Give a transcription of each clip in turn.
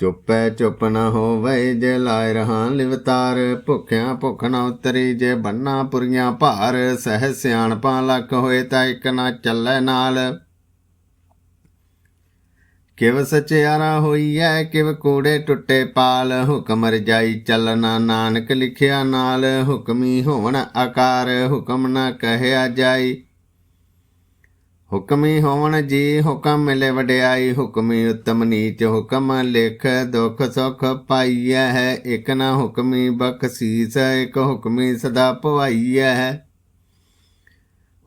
ਚੁੱਪੈ ਚੁੱਪ ਨਾ ਹੋਵੇ, ਜੇ ਲਾਇ ਰਹਾਂ ਲਿਵਤਾਰ। ਭੁੱਖਿਆਂ ਭੁੱਖ ਨਾ ਉਤਰੀ, ਜੇ ਬੰਨਾ ਪੁਰੀਆਂ ਭਾਰ। ਸਹਿ ਸਿਆਣਪਾਂ ਲੱਖ ਹੋਏ ਤਾਂ ਇੱਕ ਨਾ ਚੱਲੇ ਨਾਲ। ਕਿਵ ਸਚਿਆਰਾ ਹੋਈਐ, ਕਿਵ ਕੂੜੇ ਟੁੱਟੇ ਪਾਲ। ਹੁਕਮ ਰਜਾਈ ਚੱਲਣਾ ਨਾਨਕ ਲਿਖਿਆ ਨਾਲ। ਹੁਕਮੀ ਹੋਵਣ ਆਕਾਰ, ਹੁਕਮ ਨਾ ਕਹਿਆ ਜਾਈ। ਹੁਕਮੀ ਹੋਵਣ ਜੀ ਹੁਕਮ ਮਿਲੇ ਵਡਿਆਈ, ਹੁਕਮੀ ਉਤਮ ਨੀਚ ਹੁਕਮ ਲਿਖ, ਦੁਖ ਸੁਖ ਪਾਈਐ ਹੈ ਇਕ ਨਾ ਹੁਕਮੀ ਬਖਸ਼ੀਸ, ਇਕ ਹੁਕਮੀ ਸਦਾ ਭਵਾਈਐ ਹੈ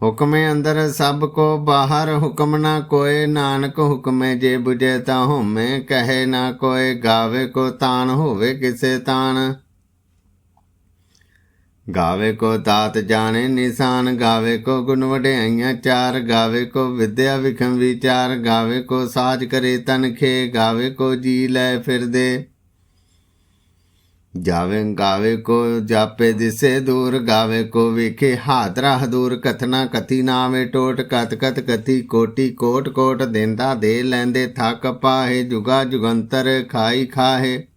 ਹੁਕਮੇ ਅੰਦਰ ਸਭ ਕੋ ਬਾਹਰ, ਹੁਕਮ ਨਾ ਕੋਏ, ਨਾਨਕ ਹੁਕਮੇ ਜੇ 부ਜੇ ਤਾਂ ਹੋਮੇ ਕਹੇ ਨਾ ਕੋਏ, ਗਾਵੇ ਕੋ ਤਾਨ ਹੋਵੇ ਕਿਸੇ ਤਾਨ। ਗਾਵੇ ਕੋ ਦਾਤ ਜਾਣੇ ਨਿਸ਼ਾਨ, ਗਾਵੇ ਕੋ ਗੁਣ ਵਡਿਆਈਆਂ ਚਾਰ, ਗਾਵੇ ਕੋ ਵਿਦਿਆ ਵਿਖਮ ਵਿਚਾਰ, ਗਾਵੇ ਕੋ ਸਾਜ ਕਰੇ ਤਨਖੇ ਗਾਵੇ ਕੋ ਜੀ ਲੈ ਫਿਰਦੇ। ਜਾਵੇ, ਗਾਵੇ ਕੋ ਜਾਪੇ ਦਿਸੇ ਦੂਰ, ਗਾਵੇ ਕੋ ਵੇਖੇ ਹਾਦਰਾ ਹਦੂਰ ਕਥਨਾ ਕਥੀ ਨਾਵੇ ਟੋਟ ਕਤ ਕਤ ਕਥੀ ਕੋਟੀ ਕੋਟ ਕੋਟ ਦਿੰਦਾ ਦੇ ਲੈਂਦੇ ਥੱਕ ਪਾਹੇ, ਜੁਗਾ ਜੁਗੰਤਰ ਖਾਈ ਖਾਹੇ।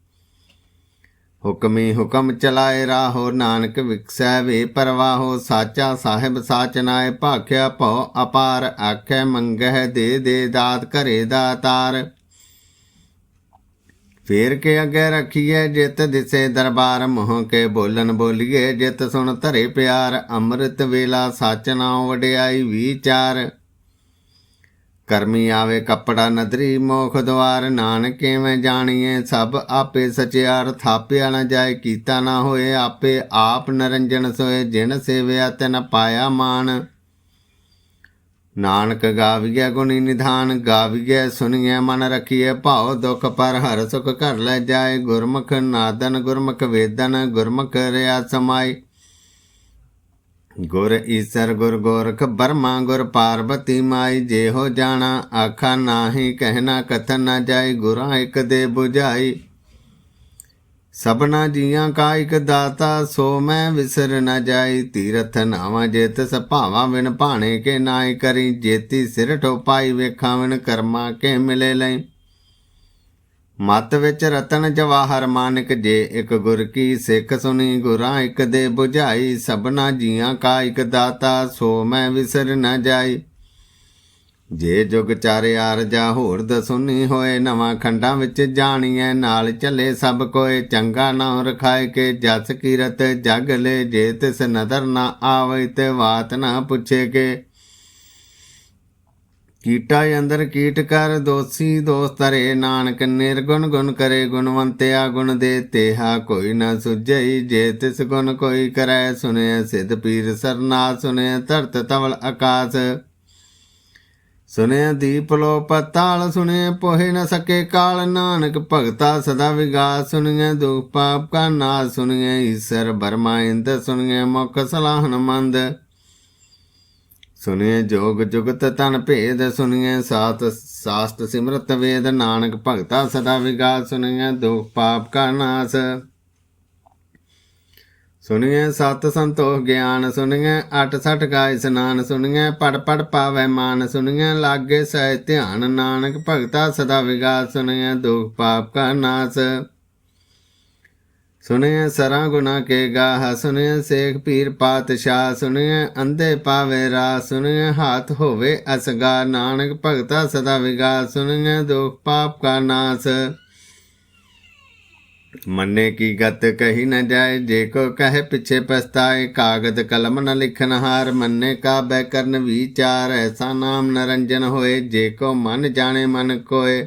ਹੁਕਮੀ ਹੁਕਮ ਚਲਾਏ ਰਾਹੋ, ਨਾਨਕ ਵਿਕਸੈ ਵੇ ਪਰਵਾਹੋ, ਸਾਚਾ ਸਾਹਿਬ ਸਾਚ ਨਾਏ ਭਾਖਿਆ ਭਉ ਅਪਾਰ, ਆਖੈ ਮੰਗਹਿ ਦੇ ਦੇ ਦਾਤ ਘਰੇ ਦਾਤਾਰ ਫੇਰ ਕੇ ਅੱਗੇ ਰੱਖੀਏ ਜਿਤ ਦਿਸੇ ਦਰਬਾਰ, ਮੋਹ ਕੇ ਬੋਲਨ ਬੋਲੀਏ ਜਿਤ ਸੁਣ ਧਰੇ ਪਿਆਰ, ਅੰਮ੍ਰਿਤ ਵੇਲਾ ਸੱਚ ਨਾਉ ਵਡਿਆਈ ਵਿਚਾਰ। ਕਰਮੀ ਆਵੇ ਕੱਪੜਾ ਨਦਰੀ, ਮੋਖ ਦਵਾਰ, ਨਾਨਕ ਕਿਵੇਂ ਜਾਣੀਏ ਸਭ ਆਪੇ ਸਚਿਆਰ, ਥਾਪਿਆ ਨਾ ਜਾਏ, ਕੀਤਾ ਨਾ ਹੋਏ ਆਪੇ, ਆਪ ਨਰੰਜਨ ਸੋਏ, ਜਿਨ ਸੇਵਿਆ ਤਨ ਪਾਇਆ ਮਾਨ ਨਾਨਕ ਗਾਵੀਐ ਗੁਣੀ ਨਿਧਾਨ, ਗਾਵੀਐ ਸੁਣੀਐ ਮਨ ਰਖੀਐ ਭਾਉ ਦੁਖ ਪਰ ਹਰ ਸੁਖ ਘਰ ਲੈ ਜਾਏ, ਗੁਰਮੁਖ ਨਾਦਨ, ਗੁਰਮੁਖ ਵੇਦਨ, ਗੁਰਮੁਖ ਰਿਆ ਸਮਾਈ। ਗੁਰ ਈਸਰ ਗੁਰ ਗੋਰਖ ਬਰਮਾ ਗੁਰ ਪਾਰਬਤੀ ਮਾਈ ਜੇ ਹੋ ਜਾਣਾ, ਆਖਾ ਨਾਹੀ ਕਹਿਣਾ, ਕਥਨ ਨਾ ਜਾਏ ਗੁਰਾਂ ਇੱਕ ਦੇ 부ਝਾਈ ਸਭਨਾ ਜੀਆਂ ਕਾ ਇਕ ਦਾਤਾ, ਸੋ ਮੈਂ ਵਿਸਰ ਨਾ ਜਾਈ। ਤੀਰਥ ਨਾਵਾਂ ਜੇਤ ਸਭਾਵਾਂ, ਵਿਣ ਭਾਣੇ ਕੇ ਨਾਇ ਕਰੀ। ਜੇਤੀ ਸਿਰ ਠੋਪਾਈ, ਵੇਖਾਂ ਵਿਨ ਕਰਮਾ ਕੇ ਮਿਲੇ ਲਈ। ਮਤ ਵਿੱਚ ਰਤਨ ਜਵਾਹਰ ਮਾਨਕ ਜੇ, ਇੱਕ ਗੁਰ ਕੀ ਸਿੱਖ ਸੁਣੀ ਗੁਰਾਂ ਇੱਕ ਦੇ 부ਝਾਈ ਸਭਨਾ ਜੀਆਂ ਕਾ ਇੱਕ ਦਾਤਾ, ਸੋ ਮੈਂ ਵਿਸਰ ਨਾ ਜਾਈ। ਜੇ ਜੁਗ ਚਾਰੇ ਆਰਜਾ ਹੋਰ ਦਸੁਨੀ ਹੋਏ, ਨਵਾਂ ਖੰਡਾਂ ਵਿੱਚ ਜਾਣੀਐ, ਨਾਲ ਚੱਲੇ ਸਭ ਕੋਏ, ਚੰਗਾ ਨਾਮ ਰਖਾਏ ਕੇ ਜਸ ਕੀਰਤ ਜਗ ਲੈ, ਜੇ ਤਿਸ ਨਦਰ ਨਾ ਆਵੇ ਤੇ ਬਾਤ ਨਾ ਪੁੱਛੇ ਕੇ। ਕੀਟਾ ਅੰਦਰ ਕੀਟ ਕਰ, ਦੋਸੀ ਦੋਸਤ ਰੇ ਨਾਨਕ, ਨਿਰਗੁਣ ਗੁਣ ਕਰੇ ਗੁਣਵੰਤਿਆ ਗੁਣ ਦੇ ਤੇਹਾ, ਕੋਈ ਨਾ ਸੁਝਈ ਜੇ ਤਿਸ ਗੁਣ ਕੋਈ ਕਰੈ ਸੁਨੇ ਸਿਧ ਪੀਰ ਸਰਨਾ ਸੁਨੇ ਧਰਤ ਤਵਲ ਆਕਾਸ਼। ਸੁਨੇ ਦੀਪ ਲੋ ਪਤਾਲ ਸੁਨੇ ਪੋਹੇ ਨ ਸਕੇ ਕਾਲ, ਨਾਨਕ ਭਗਤਾ ਸਦਾ ਵਿਗਾਸ। ਸੁਨਿਐ ਦੁਖ ਪਾਪ ਕਾ ਨਾਸ, ਸੁਨਿਐ ਈਸਰ ਬਰਮਾ ਇੰਦ, ਸੁਨਿਐ ਮੁਖ ਸਲਾਹਨ ਮੰਦ। ਸੁਨਿਐ ਜੋਗ ਜੁਗਤ ਤਨ ਭੇਦ ਸੁਨਿਐ ਸਾਤ ਸਾਸਤ ਸਿਮਰਤ ਵੇਦ, ਨਾਨਕ ਭਗਤਾ ਸਦਾ ਵਿਗਾਸ ਸੁਨਿਐ ਦੁਖ ਪਾਪ ਕਾ ਨਾਸ। ਸੁਣੀਏ ਸਤ ਸੰਤੋਖ ਗਿਆਨ, ਸੁਣੀਏ ਅਟ ਸਠ ਕਾ ਇਸਨਾਨ, ਸੁਣੀਏ ਪੜ ਪੜ ਪਾਵੈ ਮਾਨ, ਸੁਣੀਏ ਲਾਗੇ ਸਹਿ ਧਿਆਨ, ਨਾਨਕ ਭਗਤਾ ਸਦਾ ਵਿਗਾਸ, ਸੁਣੀਏ ਦੁਖ ਪਾਪ ਕਾ ਨਾਸ। ਸੁਣੀਏ ਸਰਾਂ ਗੁਨਾ ਕੇ ਗਾਹ, ਸੁਣਿਐ ਸੇਖ ਪੀਰ ਪਾਤਸ਼ਾਹ, ਸੁਣਿਐ ਅੰਧੇ ਪਾਵੇ ਰਾ ਸੁਣੀਏ ਹਾਥ ਹੋਵੇ ਅਸਗਾ, ਨਾਨਕ ਭਗਤਾ ਸਦਾ ਵਿਗਾਸ, ਸੁਣਿਐ ਦੁਖ ਪਾਪ ਕਾ ਨਾਸ। ਮੰਨੇ ਕੀ ਗਤ ਕਹੀ ਨ ਜਾਏ, ਜੇ ਕੋ ਕਹੇ ਪਿਛੇ ਪਛਤਾਏ, ਕਾਗਦ ਕਲਮ ਨ ਲਿਖਨ ਹਾਰ, ਮੰਨੇ ਕਾ ਬੈ ਕਰਨ ਵਿਚਾਰ ਐਸਾ ਨਾਮ ਨਰੰਜਨ ਹੋਏ, ਜੇ ਕੋ ਮਨ ਜਾਣੇ ਮਨ ਕੋਏ।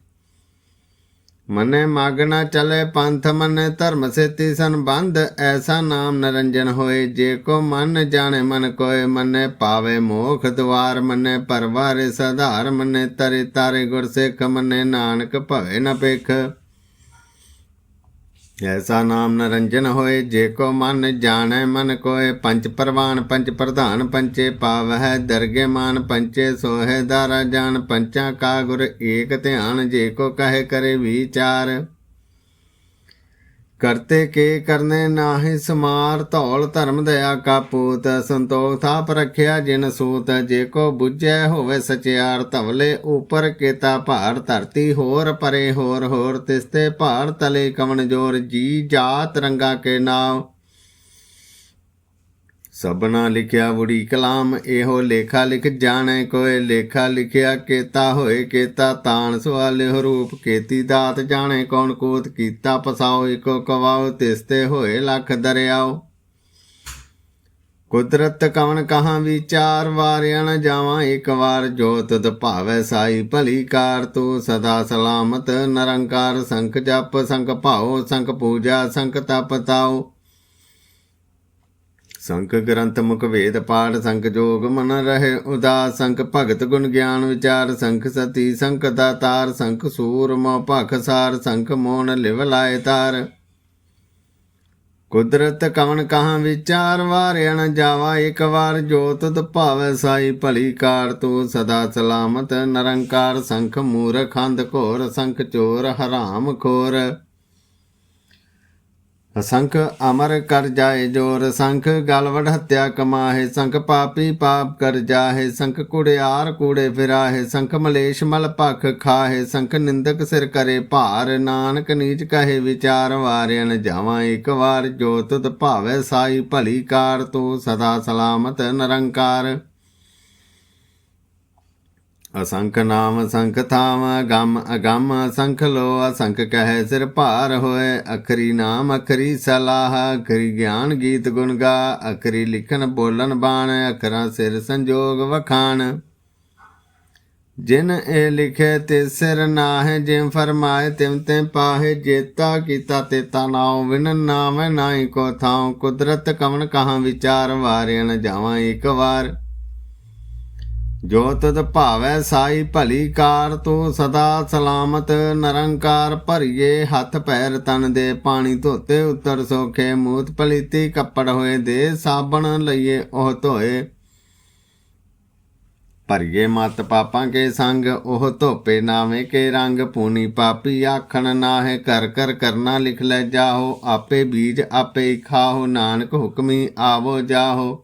ਮਨੇ ਮਾਗਣਾ ਚਲੇ ਪੰਥ ਮਨੇ ਧਰਮ ਸੇਤੀ ਸੰਬੰਧ, ਐਸਾ ਨਾਮ ਨਰੰਜਨ ਹੋਏ। ਜੇ ਕੋ ਮਨ ਜਾਣੇ ਮਨ ਕੋਏ, ਮਨੇ ਪਾਵੇ ਮੋਖ ਦਵਾਰ, ਮਨੇ ਪਰਵਾਰੇ ਸਧਾਰ, ਮਨੇ ਤਰੇ ਤਾਰੇ ਗੁਰ ਸਿੱਖ, ਮਨੇ ਨਾਨਕ ਭਵੇ ਨ ਪੇਖ ਐਸਾ ਨਾਮ ਨਰੰਜਨ ਹੋਏ, ਜੇ ਕੋ ਮਨ ਜਾਣੈ, ਮਨ ਕੋਏ। ਪੰਜ ਪਰਵਾਨ, ਪੰਜ ਪ੍ਰਧਾਨ ਪੰਚੇ ਪਾਵਹਿ। ਦਰਗੇ ਮਾਨ ਪੰਚੇ ਸੋਹਿ, ਦਾਰਾ ਜਾਣ ਪੰਚਾਂ ਕਾ ਗੁਰ ਏਕ ਧਿਆਨ। ਜੇ ਕੋ ਕਹੇ ਕਰੇ ਵਿਚਾਰ। ਕਰਤੇ ਕੇ ਕਰਨੇ ਨਾਹੀ ਸਮਾਰ, ਧੌਲ ਧਰਮ ਦਇਆ ਕਾ ਪੂਤ, ਸੰਤੋਖ ਥਾਪ ਰਖਿਆ ਜਿਨ ਸੂਤ, ਜੇ ਕੋ ਬੁੱਝੈ ਹੋਵੇ ਸਚਿਆਰ, ਧਵਲੇ ਉਪਰ ਕੇਤਾ ਭਾਰ, ਧਰਤੀ ਹੋਰ ਪਰੇ ਹੋਰ ਹੋਰ ਤਿਸਤੇ ਭਾਰ ਤਲੇ ਕਵਣ ਜੋਰ, ਜੀ ਜਾਤ ਰੰਗਾ ਕੇ ਨਾਮ ਸਭਨਾ ਲਿਖਿਆ ਬੁੜੀ ਕਲਾਮ, ਇਹੋ ਲੇਖਾ ਲਿਖ ਜਾਣੈ ਕੋਏ, ਲੇਖਾ ਲਿਖਿਆ ਕੇਤਾ ਹੋਏ ਕੇਤਾ, ਤਾਣ ਸਵਾਲੇ ਰੂਪ ਕੇਤੀ ਦਾਤ ਜਾਣੈ, ਕੌਣ ਕੋਤ ਕੀਤਾ ਪਸਾਓ, ਇਕੋ ਕਵਾਓ ਤਿਸਤੇ ਹੋਏ ਲੱਖ ਦਰਿਆਓ। ਕੁਦਰਤ ਕਵਨ ਕਹਾਂ ਵਿਚਾਰ, ਵਾਰਿਆ ਨ ਜਾਵਾਂ ਇੱਕ ਵਾਰ, ਜੋ ਤੁਧ ਭਾਵੈ ਸਾਈ ਭਲੀ ਕਾਰ, ਤੂੰ ਸਦਾ ਸਲਾਮਤ, ਨਰੰਕਾਰ, ਸੰਖ ਜਪ, ਸੰਖ ਭਾਉ, ਸੰਖ ਪੂਜਾ, ਸੰਖ ਤਪ ਤਾਉ। ਸੰਖ ਗ੍ਰੰਥ ਮੁਖ ਵੇਦ ਪਾਠ ਸੰਖ ਜੋਗ ਮਨ ਰਹੇ ਉਦਾਸ ਸੰਖ ਭਗਤ ਗੁਣ ਗਿਆਨ ਵਿਚਾਰ ਸੰਖ ਸਤੀ ਸੰਖ ਦਾਤਾਰ ਸੰਖ ਸੂਰ ਮੋ ਭਖ ਸਾਰ ਸੰਖ ਮੋਨ ਲਿਵ ਲਾਇ ਤਾਰ। ਕੁਦਰਤ ਕਵਨ ਕਹਾਂ ਵਿਚਾਰ ਵਾਰਿਆ ਨ ਜਾਵਾ ਇੱਕ ਵਾਰ ਜੋਤ ਤੁਧ ਭਾਵੈ ਸਾਈ ਭਲੀ ਕਾਰ, ਤੂੰ ਸਦਾ ਸਲਾਮਤ, ਨਰੰਕਾਰ ਸੰਖ ਮੂਰਖ, ਅੰਧ ਘੋਰ ਸੰਖ ਚੋਰ, ਹਰਾਮ ਖੋਰ। ਅਸੰਖ ਅਮਰ ਕਰ ਜਾਏ ਜੋਰ, ਸੰਖ ਗਲਵੜ ਹੱਤਿਆ ਕਮਾਹੇ, ਸੰਖ ਪਾਪੀ ਪਾਪ ਕਰ ਜਾਹੇ, ਸੰਖ ਕੁੜਿਆਰ ਕੂੜੇ ਫਿਰਾਹੇ, ਸੰਖ ਮਲੇਸ਼ ਮਲ ਭਖ ਖਾਹੇ, ਸੰਖ ਨਿੰਦਕ ਸਿਰ ਕਰੇ ਭਾਰ, ਨਾਨਕ ਨੀਚ ਕਹੇ ਵਿਚਾਰ ਵਾਰਿਆਨ ਜਾਵਾਂ ਇੱਕ ਵਾਰ, ਜੋ ਤੁਧ ਭਾਵੈ ਸਾਈ ਭਲੀ ਕਾਰ, ਤੂੰ ਸਦਾ ਸਲਾਮਤ ਨਿਰੰਕਾਰ। ਅਸੰਖ ਨਾਮ ਸੰਖ ਥਾਮ, ਗਮ ਅਗੰਮ ਅਸੰਖ ਲੋ, ਅਸੰਖ ਕਹੈ ਸਿਰ ਭਾਰ ਹੋਏ। ਅਖਰੀ ਨਾਮ, ਅਖਰੀ ਸਲਾਹ, ਅਖਰੀ ਗਿਆਨ ਗੀਤ ਗੁਣ ਗਾ। ਅਖਰੀ ਲਿਖਨ ਬੋਲਨ ਬਾਣ, ਅਖਰਾਂ ਸਿਰ ਸੰਜੋਗ ਵਖਾਣ। ਜਿਨ ਇਹ ਲਿਖੇ ਤੇ ਸਿਰ ਨਾਹਿ ਜਿਮ ਫਰਮਾਏ ਤਿਮ ਤੇ ਪਾਹੇ। ਜੇਤਾ ਕੀਤਾ ਤੇਤਾ ਨਾਉ ਵਿਨ ਨਾਮ ਨਾਹੀ ਕੋ ਥਾਉ। ਕੁਦਰਤ ਕਵਨ ਕਹਾਂ ਵਿਚਾਰ ਵਾਰਿਆਨ ਜਾਵਾਂ ਇੱਕ ਵਾਰ। ਜੋ ਤਦ ਭਾਵੈ ਸਾਈ ਭਲੀ ਕਾਰ ਤੂੰ ਸਦਾ ਸਲਾਮਤ, ਨਰੰਕਾਰ ਭਰੀਏ ਹੱਥ ਪੈਰ ਤਨ ਦੇ ਪਾਣੀ ਧੋਤੇ ਉਤਰ ਸੋਖੇ ਮੂਤ ਪਲੀਤੀ ਕੱਪੜ ਹੋਏ ਦੇ ਸਾਬਣ ਲਈਏ ਉਹ ਧੋਏ। ਭਰੀਏ ਮਤ ਪਾਪਾਂ ਕੇ ਸੰਗ, ਉਹ ਧੋਪੇ ਨਾਵੇਂ ਕੇ ਰੰਗ, ਪੂਨੀ ਪਾਪੀ ਆਖਣ ਨਾਹੇ ਕਰ ਕਰ ਕਰਨਾ ਲਿਖ ਲੈ ਜਾਹੋ, ਆਪੇ ਬੀਜ ਆਪੇ ਹੀ ਨਾਨਕ ਹੁਕਮੀ ਆਵੋ ਜਾਹੋ।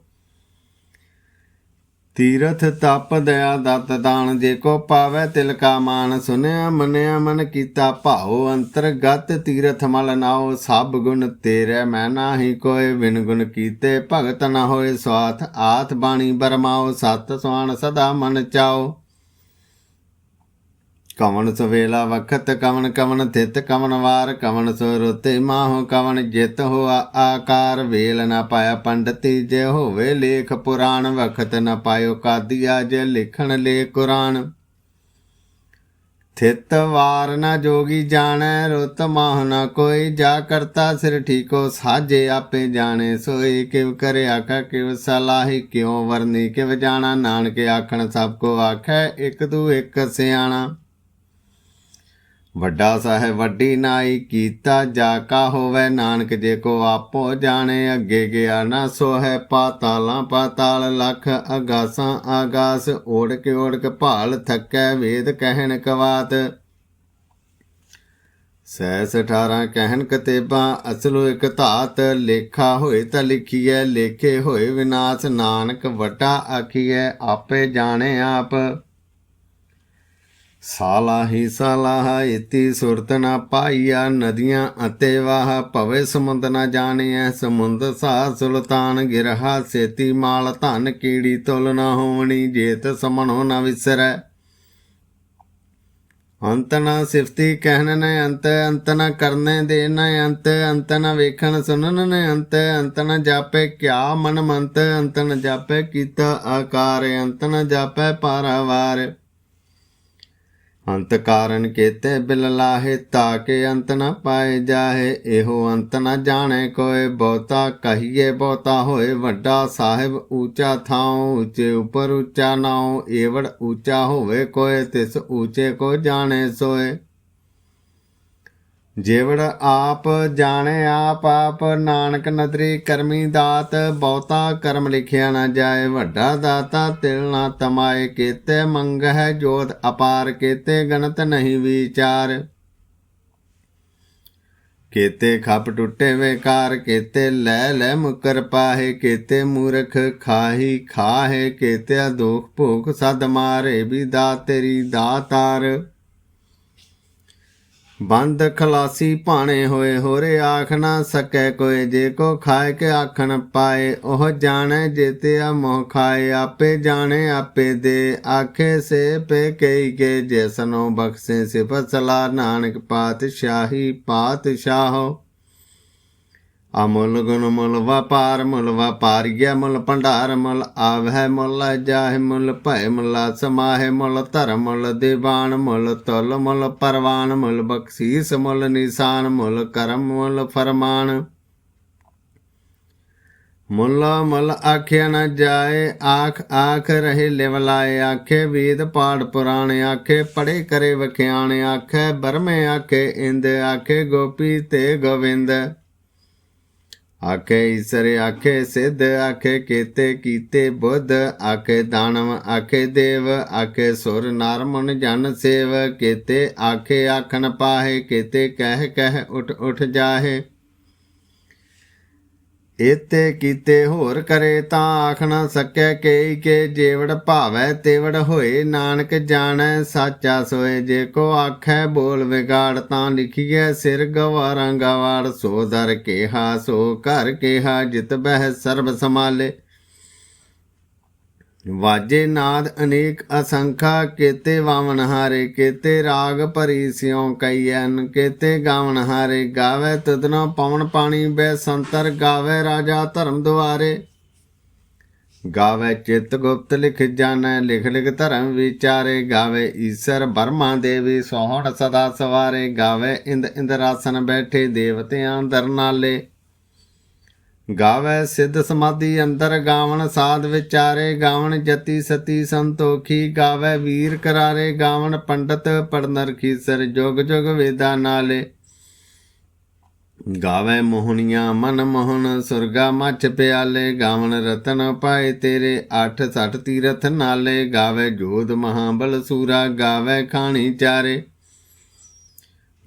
ਤੀਰਥ ਤਪ ਦਇਆ ਦਤ ਦਾਨ ਜੇ ਕੋ ਪਾਵੈ ਤਿਲ ਕਾ ਮਾਨ ਸੁਨਿਆ ਮਨਿਆ ਮਨ ਕੀਤਾ ਭਾਉ ਅੰਤਰਗਤ ਤੀਰਥ ਮਲ ਨਾਉ ਸਭ ਗੁਣ ਤੇਰੇ ਮੈਂ ਨਾਹੀ ਕੋਏ ਬਿਨ ਗੁਣ ਕੀਤੇ ਭਗਤ ਨਾ ਹੋਏ ਸਵਾਥ ਆਥ ਬਾਣੀ ਬਰਮਾਓ ਸਤ ਸਵਾਨ ਸਦਾ ਮਨ ਚਾਓ ਕਵਨ ਸਵੇਲਾ ਵਖਤ ਕਵਨ ਕਵਨ ਥਿਤ ਕਵਨ ਵਾਰ ਕਵਨ ਸੁਰਤੇ ਮਾਹੋ ਕਵਨ ਜਿਤ ਹੋਆ ਆਕਾਰ। ਵੇਲ ਨ ਪਾਇਆ ਪੰਡਤੀ ਜੇ ਹੋਵੇ ਲੇਖ, ਪੁਰਾਣ ਵਖਤ ਨ ਪਾਇਓ ਕਾਦੀਆ ਜੇ ਲਿਖਣ ਲੇ ਕੁਰਾਨ। ਥਿਤ ਵਾਰ ਨਾ ਜੋਗੀ ਜਾਣੈ, ਰੁਤ ਮਾਹ ਨਾ ਕੋਈ ਜਾ ਕਰਤਾ ਸਿਰ ਠੀਕੋ ਸਾਜੇ, ਆਪੇ ਜਾਣੇ ਸੋਈ ਕਿਵ ਕਰੇ ਆਖਾ ਕਿਵ ਸਲਾਹੀ, ਕਿਉ ਵਰਨੀ ਕਿਵ ਜਾਣਾ। ਨਾਨਕ ਆਖਣ ਸਭ ਕੋ ਆਖੈ, ਇੱਕ ਦੂ ਇੱਕ ਸਿਆਣਾ। ਵੱਡਾ ਸਾਹਿਬ ਵੱਡੀ ਨਾਈ ਕੀਤਾ ਜਾ ਕਾ ਹੋਵੇ, ਨਾਨਕ ਜੇ ਕੋ ਆਪੋ ਜਾਣੇ, ਅੱਗੇ ਗਿਆ ਨਾ ਸੋ ਹੈ ਪਾਤਾਲਾਂ, ਪਾਤਾਲ ਲਖ ਅਗਾਸਾਂ, ਆਗਾਸ ਓੜ ਕੇ ਓੜ ਭਾਲ ਥੱਕੈ ਵੇਦ ਕਹਿਣ ਕਵਾਤ। ਸੈਸ 18 ਕਹਿਣ ਕਤੇਬਾਂ, ਅਸਲੋ ਇੱਕ ਧਾਤ, ਲੇਖਾ ਹੋਏ ਤਾਂ ਲਿਖੀਐ, ਲੇਖੇ ਹੋਏ ਵਿਨਾਸ਼, ਨਾਨਕ ਵਟਾ ਆਖੀਐ, ਆਪੇ ਜਾਣੇ ਆਪ। ਸਾਲਾ ਸਾਲਾਹ ਇਤੀ ਸੁਰਤ ਨਾ ਪਾਈਆ ਨਦੀਆਂ ਅਤੇ ਵਾਹ, ਭਵੇ ਸਮੁੰਦ ਨਾ ਜਾਣਿਐ, ਸਮੁੰਦ ਸਾ ਸੁਲਤਾਨ ਗਿਰਹਾ, ਸੇਤੀ ਮਾਲ ਧਨ ਕੀੜੀ ਤੁਲ ਨਾ ਹੋਵਣੀ, ਜੇਤ ਸਮਣੋ ਨਾ ਵਿਸਰੈ। ਅੰਤ ਨਾ ਸਿਫਤੀ ਕਹਿਣ ਨੇ ਅੰਤ ਅੰਤ ਨਾ ਕਰਨੇ ਦੇ ਨਾ ਅੰਤ ਅੰਤ ਨਾ ਵੇਖਣ ਸੁਣਨ ਨੇ ਅੰਤ ਅੰਤ ਨਾ ਜਾਪੇ ਕਿਆ ਮਨ ਮੰਤ ਅੰਤ ਨਾ ਜਾਪੇ ਕੀਤਾ ਆਕਾਰ, ਅੰਤ ਨਾ ਜਾਪੇ ਪਾਰਾਵਾਰ। ਅੰਤ ਕਾਰਨ ਕੇਤੇ ਬਿਲ ਲਾਹੇ ਤਾਕੇ ਅੰਤ ਨਾ ਪਾਏ ਜਾਹੇ, ਇਹੋ ਅੰਤ ਨਾ ਜਾਣੇ ਕੋਏ। ਬਹੁਤਾ ਕਹੀਏ, ਬਹੁਤਾ ਹੋਏ, ਵੱਡਾ ਸਾਹਿਬ ਊਚਾ ਥਾਉ, ਉੱਚੇ ਉਪਰ ਉੱਚਾ ਨਾਉ, ਏਵੜ ਊਚਾ ਹੋਵੇ ਕੋਏ, ਤਿਸ ਊਚੇ ਕੋ ਜਾਣੇ ਸੋਏ। ਜੇਵੜ ਆਪ ਜਾਣੇ ਆਪ ਆਪ ਨਾਨਕ ਨਦਰੀ ਕਰਮੀ ਦਾਤ, ਬਹੁਤਾ ਕਰਮ ਲਿਖਿਆ ਨਾ ਜਾਏ, ਵੱਡਾ ਦਾਤਾ ਤਿਲ ਨਾ ਤਮਾਏ, ਕੀਤੇ ਮੰਗ ਹੈ ਜੋਤ ਅਪਾਰ, ਕੀਤੇ ਗਣਤ ਨਹੀਂ ਵਿਚਾਰ। ਕੀਤੇ ਖੱਪ ਟੁੱਟੇ ਵੇਕਾਰ, ਕੀਤੇ ਲੈ ਲੈ ਮੁਕਰ ਪਾਹੇ, ਕੀਤੇ ਮੂਰਖ ਖਾਹੀ ਖਾਹੇ ਕੀਤੇ ਦੁਖ ਭੂਖ ਸਦ ਮਾਰੇ, ਵੀ ਦਾ ਤੇਰੀ ਦਾਤਾਰ ਬੰਦ ਖਲਾਸੀ ਭਾਣੇ ਹੋਏ, ਹੋਰੇ ਆਖ ਨਾ ਸਕੈ ਕੋਏ ਜੇ ਕੋ ਖਾਏ ਕੇ ਆਖਣ ਪਾਏ, ਉਹ ਜਾਣੈ ਜੇਤੇ ਆ ਮੋਹ ਖਾਏ, ਆਪੇ ਜਾਣੇ, ਆਪੇ ਦੇ, ਆਖੇ ਸੇ ਪੇ ਕਈ ਕੇ ਜੈਸਨੋ ਬਖਸ਼ੇ ਸਿਫਤ ਸਲਾ ਨਾਨਕ ਪਾਤਸ਼ਾਹੀ ਪਾਤਸ਼ਾਹੋ ਅਮੁੱਲ ਗੁਣ ਮੁੱਲ ਵਪਾਰ, ਮੁੱਲ ਵਪਾਰੀਆ ਮੁੱਲ ਭੰਡਾਰ, ਮੁੱਲ ਆਵਹਿ, ਮੁੱਲ ਜਾਹਿ, ਮੁੱਲ ਭੈ ਮੁੱਲ ਸਮਾਹਿ, ਮੁੱਲ ਧਰਮ, ਮੁੱਲ ਦੀਵਾਨ, ਮੁੱਲ ਤੁਲ, ਮੁੱਲ ਪਰਵਾਨ, ਮੁੱਲ ਬਖਸ਼ੀਸ, ਮੁੱਲ ਨਿਸ਼ਾਨ, ਮੁੱਲ ਕਰਮ, ਮੁੱਲ ਫਰਮਾਨ। ਮੁੱਲ ਮੁੱਲ ਆਖਿਆ ਨ ਜਾਏ, ਆਖ ਆਖ ਰਹੇ ਲਿਵਲਾਏ ਆਖੇ ਵੇਦ ਪਾੜ ਪੁਰਾਣ, ਆਖੇ ਪੜੇ ਕਰੇ ਵਖਿਆਣ, ਆਖੇ ਬਰਮੇ, ਆਖੇ ਇੰਦ, ਆਖੇ ਗੋਪੀ ਤੇ ਗੋਵਿੰਦ। ਆਖੇ ਈਸਰ, ਆਖੇ ਸਿੱਧ, ਆਖੇ ਕੀਤੇ ਕੀਤੇ ਬੁੱਧ, ਆਖੇ ਦਾਨਵ, ਆਖੇ ਦੇਵ, ਆਖੇ ਸੁਰ, ਨਰ ਜਨ, ਸੇਵ, ਕੀਤੇ ਆਖੇ ਆਖਣ ਪਾਹੇ, ਕੀਤੇ ਕਹਿ ਕਹਿ ਉਠ ਉਠ ਜਾਹੇ। ਇਤੇ ਕੀਤੇ ਹੋਰ ਕਰੇ ਤਾਂ ਆਖ ਨਾ ਸਕੈ ਕੇਈ ਕੇ ਜੇਵੜ ਭਾਵੈ ਤੇਵੜ ਹੋਏ। ਨਾਨਕ ਜਾਣੈ ਸਾਚਾ ਸੋਏ, ਜੇ ਕੋ ਆਖੈ ਬੋਲ ਵਿਗਾੜ ਤਾਂ ਲਿਖੀਐ ਸਿਰ ਗਵਾਰਾਂ ਗਵਾੜ। ਸੋ ਦਰ ਕੇਹਾ, ਸੋ ਘਰ ਕੇਹਾ, ਜਿਤ ਬਹਿ ਸਰਬ ਸਮਾਲੇ ਵਾਜੇ ਨਾਦ ਅਨੇਕ ਅਸੰਖਾ, ਕੇਤੇ ਵਾਵਨ ਹਾਰੇ, ਕੀਤੇ ਰਾਗ ਭਰੀ ਸਿਉ ਕਈਐਨ, ਕੇਤੇ ਗਾਵਨ ਹਾਰੇ, ਗਾਵੇ ਤਦਨਾ ਪਵਨ ਪਾਣੀ ਬੈ ਸੰਤਰ, ਗਾਵੇ ਰਾਜਾ ਧਰਮ ਦੁਆਰੇ। ਗਾਵੇ ਚਿਤ ਗੁਪਤ ਲਿਖ ਜਾਣੈ, ਲਿਖ ਲਿਖ ਧਰਮ ਵਿਚਾਰੇ। ਗਾਵੇ ਈਸ਼ਰ ਬਰਮਾ ਦੇਵੀ, ਸੋਹਣ ਸਦਾ ਸਵਾਰੇ। ਗਾਵੇ ਇੰਦ ਇੰਦਰਾਸਨ ਬੈਠੇ, ਦੇਵਤਿਆਂ ਦਰਨਾਲੇ। ਗਾਵੇ ਸਿੱਧ ਸਮਾਧੀ ਅੰਦਰ ਗਾਵਣ ਸਾਧ ਵਿਚਾਰੇ, ਗਾਵਣ ਜਤੀ ਸਤੀ ਸੰਤੋਖੀ, ਗਾਵੇ ਵੀਰ ਕਰਾਰੇ, ਗਾਵਣ ਪੰਡਤ ਪੜਨਰ ਖੀਸਰ, ਜੁਗ ਜੁਗ ਵੇਦਾ ਨਾਲੇ। ਗਾਵੇ ਮੋਹਣੀਆਂ ਮਨ ਮੋਹਨ, ਸੁਰਗਾ ਮੱਛ ਪਿਆਲੇ, ਗਾਵਣ ਰਤਨ ਪਾਏ ਤੇਰੇ 8 60 ਤੀਰਥ ਨਾਲੇ। ਗਾਵੇ ਜੋਧ ਮਹਾਬਲ ਸੂਰਾ, ਗਾਵੇ ਖਾਣੀ ਚਾਰੇ।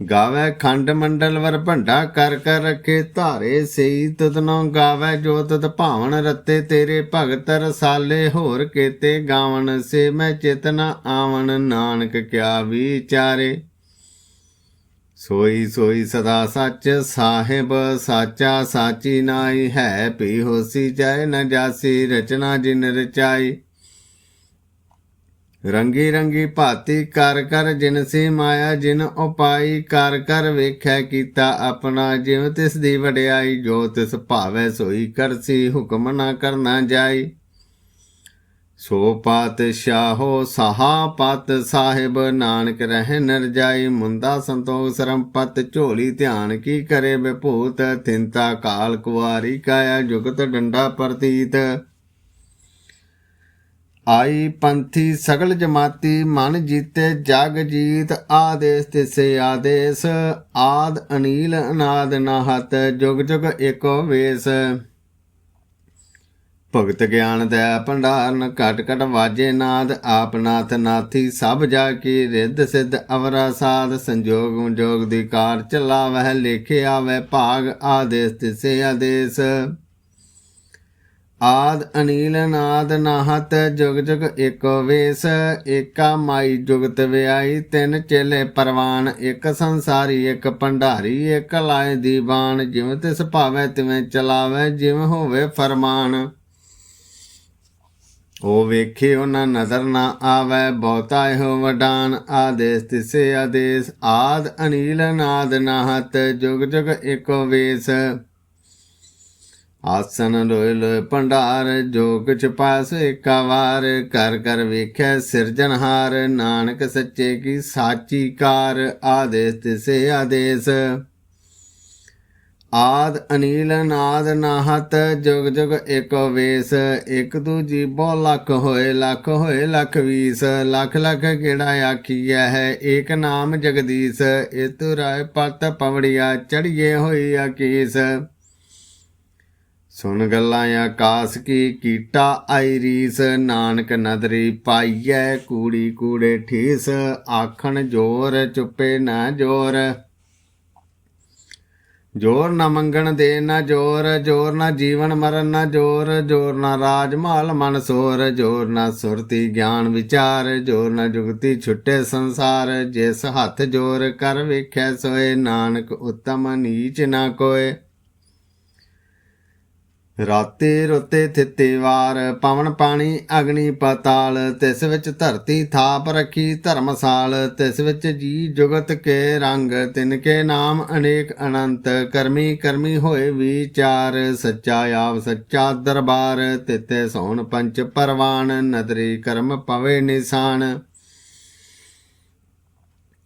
ਗਾਵੇ ਖੰਡ ਮੰਡਲ ਵਰ ਭੰਡਾ ਕਰ ਕਰ ਰੱਖੇ ਧਾਰੇ, ਸਈ ਤਦਨੋ ਗਾਵੇ ਜੋ ਤਤ ਭਾਵਨ ਰਤੇ, ਤੇਰੇ ਭਗਤ ਰਸਾਲੇ ਹੋਰ ਕੇਤੇ ਗਾਵਣ ਸੇ ਮੈਂ ਚੇਤਨਾ ਆਵਣ, ਨਾਨਕ ਕਿਆ ਵਿਚਾਰੇ। ਸੋਈ ਸੋਈ ਸਦਾ ਸੱਚ ਸਾਹਿਬ, ਸਾਚਾ ਸਾਚੀ ਨਾਈ ਹੈ ਪੀ ਹੋਸੀ ਜਾਏ ਨ ਜਾਸੀ ਰਚਨਾ ਜਿਨ ਰਚਾਈ। ਰੰਗੀ ਰੰਗੀ ਭਾਤੀ ਕਰ ਕਰ ਜਿਨ ਜਿਨਸੀ ਮਾਇਆ, ਜਿਨ ਉਪਾਈ ਕਰ ਕਰ ਵੇਖੈ ਕੀਤਾ ਆਪਣਾ ਜਿਵ ਤਿਸ ਦੀ ਵਡਿਆਈ ਜੋ ਤਿਸ ਭਾਵੈ ਸੋਈ ਕਰਸੀ ਹੁਕਮ ਨਾ ਕਰਨਾ ਜਾਈ। ਸੋ ਪਾਤ ਪਾਤਸ਼ਾਹੋ ਸਹਾ ਪਤ ਸਾਹਿਬ, ਨਾਨਕ ਰਹਿ ਨਰ ਜਾਈ, ਮੁੰਦਾ ਸੰਤੋਖ ਸਰੰਪਤ ਝੋਲੀ ਧਿਆਨ ਕੀ ਕਰੇ ਬਿਭੂਤ ਤਿੰਤਾ ਕਾਲ ਕੁਵਾਰੀ ਕਾਇਆ, ਜੁਗਤ ਡੰਡਾ ਪ੍ਰਤੀਤ। ਆਈ ਪੰਥੀ ਸਗਲ ਜਮਾਤੀ, ਮਨ ਜੀਤੇ ਜਗ ਜੀਤ, ਆਦੇਸ ਤਿਸੇ ਆਦੇਸ, ਆਦ ਅਨੀਲ ਅਨਾਦ ਨਾਹਤ ਜੁਗ ਜੁਗ ਏਕੋ ਵੇਸ। ਭਗਤ ਗਿਆਨ ਦਾ ਭੰਡਾਰਨ, ਘਟ ਘਟ ਵਾਜੇ ਨਾਦ, ਆਪ ਨਾਥ ਨਾਥੀ, ਸਭ ਜਾ ਕੀ ਰਿੱਧ ਸਿੱਧ ਅਵਰਾ ਸਾਧ, ਸੰਜੋਗ ਜੋਗ ਦੀ ਕਾਰ ਚਲਾਵਹਿ ਲੇਖਿਆ ਆਵੇ ਭਾਗ, ਆਦੇਸ ਤਿਸੇ ਆਦੇਸ। ਆਦ ਅਨੀਲ ਨਾਦ ਨਾਹਤ ਜੁਗ ਜੁਗ ਏਕੋ ਵੇਸ, ਏਕਾ ਮਾਈ ਜੁਗਤ ਵਿਆਈ ਤਿੰਨ ਚੇਲੇ ਪਰਵਾਨ, ਇੱਕ ਸੰਸਾਰੀ, ਇੱਕ ਭੰਡਾਰੀ, ਇੱਕ ਲਾਏ ਦੀਵਾਨ, ਜਿਵੇਂ ਤਿਸ ਭਾਵੇ ਤਿਵੇਂ ਚਲਾਵੇ, ਜਿਵੇਂ ਹੋਵੇ ਫਰਮਾਨ। ਉਹ ਵੇਖੇ ਉਹਨਾਂ ਨਜ਼ਰ ਨਾ ਆਵੇ, ਬਹੁਤਾ ਹੋ ਵਡਾਨ, ਆਦੇਸ ਤਿਸੇ ਆਦੇਸ। ਆਦ ਅਨੀਲ ਨਾਦ ਨਾਹਤ ਜੁਗ ਜੁਗ ਏਕੋ ਵੇਸ। ਆਸਨ ਲੋਏ ਲੋਏ ਭੰਡਾਰ, ਜੋ ਕੁਛ ਪਾਸ ਏਕਾ ਕਰ ਕਰ ਵੇਖੈ ਸਿਰਜਨਹਾਰ ਨਾਨਕ ਸੱਚੇ ਕੀ ਸਾਚੀ ਕਾਰ, ਆਦੇਸ ਤਿਸੇ ਆਦੇਸ। ਆਦ ਅਨੀਲ ਨਾਦ ਨਾਹਤ, ਜੁਗ ਜੁਗ ਏਕੋ ਵੇਸ, ਇਕ ਦੂਜੀ ਬਹੁ ਲੱਖ ਹੋਏ ਲੱਖ ਹੋਏ, ਲੱਖ ਵੀਸ। ਲੱਖ ਲੱਖ ਕਿਹੜਾ ਆਖੀਐ ਹੈ, ਏਕ ਨਾਮ ਜਗਦੀਸ਼, ਇਤੁ ਰਾਏ ਪਤ ਪਵੜੀਆ ਚੜੀਏ ਹੋਈ ਆਕੀਸ ਸੁਣ ਗੱਲਾਂ ਆਕਾਸ ਕੀ, ਕੀਟਾ ਆਈ ਰੀਸ, ਨਾਨਕ ਨਦਰੀ ਪਾਈਐ, ਕੂੜੀ ਕੂੜੇ ਠੀਸ, ਆਖਣ ਜੋਰ ਚੁੱਪੇ ਨਾ ਜੋਰ। ਜੋਰ ਨਾ ਮੰਗਣ ਦੇ ਨਾ ਜੋਰ ਜੋਰ ਨਾ ਜੀਵਨ ਮਰਨ ਨਾ ਜੋਰ ਜੋਰ ਨਾ ਰਾਜ ਮਾਲ ਮਨ ਸੋਰ, ਜੋਰ ਨਾ ਸੁਰਤੀ ਗਿਆਨ ਵਿਚਾਰ, ਜੋਰ ਨਾ ਜੁਗਤੀ ਛੁੱਟੇ ਸੰਸਾਰ, ਜਿਸ ਹੱਥ ਜੋਰ ਕਰ ਵੇਖੈ ਸੋਏ, ਨਾਨਕ ਉਤਮ ਨੀਚ ਨਾ ਕੋਏ। ਰਾਤੇ ਰੁੱਤੇ ਥਿੱਤੇ ਵਾਰ, ਪਵਨ ਪਾਣੀ, ਅਗਨੀ ਪਤਾਲ, ਤਿਸ ਵਿੱਚ ਧਰਤੀ ਥਾਪ ਰੱਖੀ ਧਰਮਸਾਲ, ਤਿਸ ਵਿੱਚ ਜੀ ਜੁਗਤ ਕੇ ਰੰਗ, ਤਿਨ ਕੇ ਨਾਮ ਅਨੇਕ ਅਨੰਤ, ਕਰਮੀ ਕਰਮੀ ਹੋਏ ਵਿਚਾਰ, ਸੱਚਾ ਆਪ ਸੱਚਾ ਦਰਬਾਰ, ਤਿਤੇ ਸੋਣ ਪੰਚ ਪਰਵਾਨ, ਨਦਰੀ ਕਰਮ ਪਵੇ ਨਿਸ਼ਾਨ।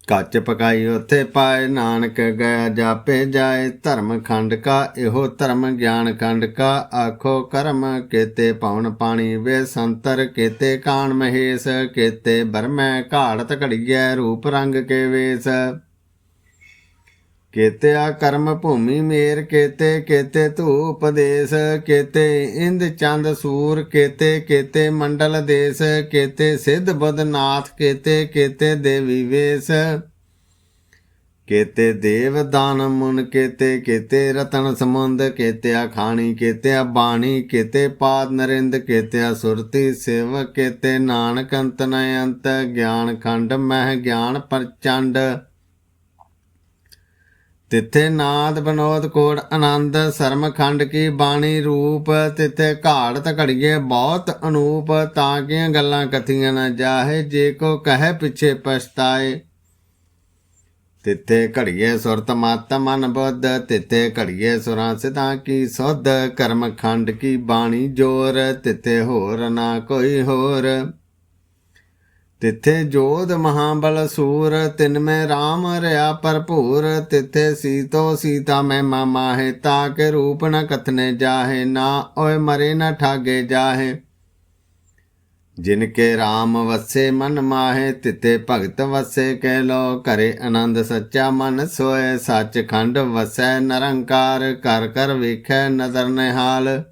ਕੱਚ ਪਕਾਈ ਉਥੇ ਪਾਏ, ਨਾਨਕ ਗਿਆ ਜਾਪੇ ਜਾਏ, ਧਰਮ ਖੰਡ ਕਾ, ਇਹੋ ਧਰਮ ਗਿਆਨ ਖੰਡ ਕਾ, ਆਖੋ ਕਰਮ ਕੇਤੇ ਪਾਉਣ ਪਾਣੀ ਵੇ, ਸੰਤਰ ਕੇਤੇ ਕਾਣ ਮਹੇਸ਼, ਕੇਤੇ ਬਰਮੈ ਘਾੜਤ ਘੜੀਐ, ਰੂਪ ਰੰਗ ਕੇ ਵੇਸ। ਕੇਤਿਆ ਕਰਮ ਭੂਮੀ ਮੇਰ, ਕੇਤੇ ਕੇਤੇ ਧੂਪ ਦੇਸ, ਕੇਤੇ ਇੰਦ ਚੰਦ ਸੂਰ, ਕੇਤੇ ਕੇਤੇ ਮੰਡਲ ਦੇਸ, ਕੇਤੇ ਸਿੱਧ ਬਦਨਾਥ ਕੇਤੇ ਕੇਤੇ ਦੇਵੀ ਵੇਸ। ਕੇਤੇ ਦੇਵ ਦਾਨ ਮੁਨ, ਕੇਤੇ ਕੇਤੇ ਰਤਨ ਸਮੁੰਦ ਕੇਤੇ ਆ ਖਾਣੀ ਕੇਤੇ ਬਾਣੀ, ਕੇਤੇ ਪਾਦ ਨਰਿੰਦ ਕੇਤੇ ਸੁਰਤੀ ਸੇਵ ਕੇਤੇ ਨਾਨਕ ਅੰਤ ਨ ਅੰਤ, ਗਿਆਨ ਖੰਡ ਮਹਿ ਗਿਆਨ ਪ੍ਰਚੰਡ। ਤਿੱਥੇ ਨਾਦ ਬਨੋਦ ਕੋੜ ਆਨੰਦ, ਸਰਮ ਖੰਡ ਕੀ ਬਾਣੀ ਰੂਪ, ਤਿੱਥੇ ਘਾੜਤ ਘੜੀਏ ਬਹੁਤ ਅਨੂਪ, ਤਾਂ ਕਿ ਗੱਲਾਂ ਕਥੀਆਂ ਨਾ ਜਾਹੇ, ਜੇ ਕੋ ਕਹੇ ਪਿਛੇ ਪਛਤਾਏ। ਤਿੱਥੇ ਘੜੀਏ ਸੁਰਤ ਮਤ ਮਨ ਬੁੱਧ, ਤਿੱਥੇ ਘੜੀਏ ਸੁਰਾਂ ਸਿਧਾਂ ਕੀ ਸੁਧ, ਕਰਮ ਖੰਡ ਕੀ ਬਾਣੀ ਜੋਰ, ਤਿੱਥੇ ਹੋਰ ਨਾ ਕੋਈ ਹੋਰ। ਤਿੱਥੇ ਜੋਧ ਮਹਾਬਲ ਸੂਰ, ਤਿਨ ਮੈਂ RAM ਰਿਆ ਭਰਪੂਰ, ਤਿੱਥੇ ਸੀਤੋ ਸੀਤਾ ਮੈਂ ਮਾਮਾ ਹੈ ਤਾਕੇ ਰੂਪ ਨ ਕਥਨੇ ਜਾਹੇ, ਨਾ ਓਏ ਮਰੇ ਨ ਠਾਗੇ ਜਾਹੇ। ਜਿਨ ਕੇ RAM ਵਸੇ ਮਨ ਮਾਹੇ ਤਿਤੇ ਭਗਤ ਵਸੇ ਕਹਿ ਲੋ, ਘਰੇ ਆਨੰਦ ਸੱਚਾ ਮਨ ਸੋਏ ਸੱਚ ਖੰਡ ਵਸੈ ਨਿਰੰਕਾਰ ਕਰ ਕਰ ਵੇਖੈ ਨਦਰ ਨਿਹਾਲ।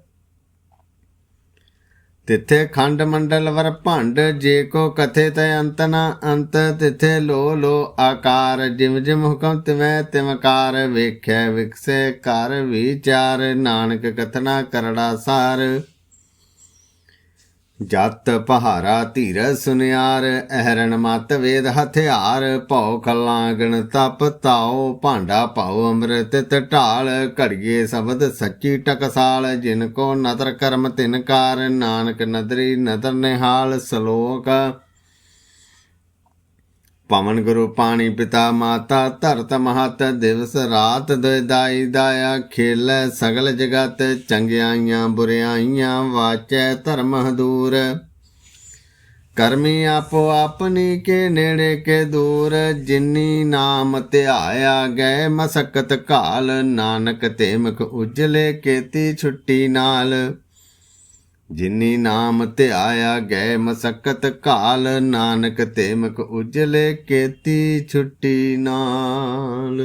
ਤਿੱਥੇ ਖੰਡ ਮੰਡਲ ਵਰ ਭੰਡ, ਜੇ ਕੋ ਕਥੇ ਤੈ ਅੰਤ ਨਾ ਅੰਤ, ਤਿੱਥੇ ਲੋ ਲੋ ਆਕਾਰ, ਜਿਮ ਜਿਮ ਹੁਕਮ ਤਿਵੇਂ ਤਿਮਕਾਰ ਵੇਖੈ ਵਿਕਸੇ ਕਰ ਵਿਚਾਰ, ਨਾਨਕ ਕਥਨਾ ਕਰੜਾ ਸਾਰ। ਜਤ ਪਹਾਰਾ ਧੀਰ ਸੁਨਿਆਰ, ਅਹਰਣ ਮਤ ਵੇਦ ਹਥਿਆਰ, ਭਉ ਖਲਾਂਗਣ ਤਪ ਤਾਉ, ਭਾਂਡਾ ਪਾਉ ਅੰਮ੍ਰਿਤ ਤੇ ਢਾਲ ਘੜੀਏ ਸ਼ਬਦ ਸੱਚੀ ਟਕਸਾਲ, ਜਿਨ ਕੋ ਨਦਰ ਕਰਮ ਤਿਨ ਕਾਰ, ਨਾਨਕ ਨਦਰੀ ਨਦਰ ਨਿਹਾਲ, ਸ਼ਲੋਕ ਪਵਨ ਗੁਰੂ ਪਾਣੀ ਪਿਤਾ ਮਾਤਾ, ਧਰਤ ਮਹਤ, ਦਿਵਸ ਰਾਤ ਦਾਈ ਦਾਇਆ, ਖੇਲੈ ਸਗਲ ਜਗਤ, ਚੰਗਿਆਈਆਂ ਬੁਰਿਆਈਆਂ ਵਾਚੈ ਧਰਮ ਹਦੂਰ। ਕਰਮੀ ਆਪੋ ਆਪਣੀ ਕੇ ਨੇੜੇ ਕੇ ਦੂਰ, ਜਿਨੀ ਨਾਮ ਧਿਆਇਆ ਗਏ ਮਸਕਤ ਕਾਲ ਨਾਨਕ ਤੇਮਕ ਉਜਲੇ ਕੇਤੀ ਛੁੱਟੀ ਨਾਲ। ਜਿਨੀ ਨਾਮ ਧਿਆਇਆ ਗਏ ਮਸਕਤ ਕਾਲ ਨਾਨਕ ਤੇਮਕ ਉਜਲੇ ਕੇਤੀ ਛੁੱਟੀ ਨਾਲ।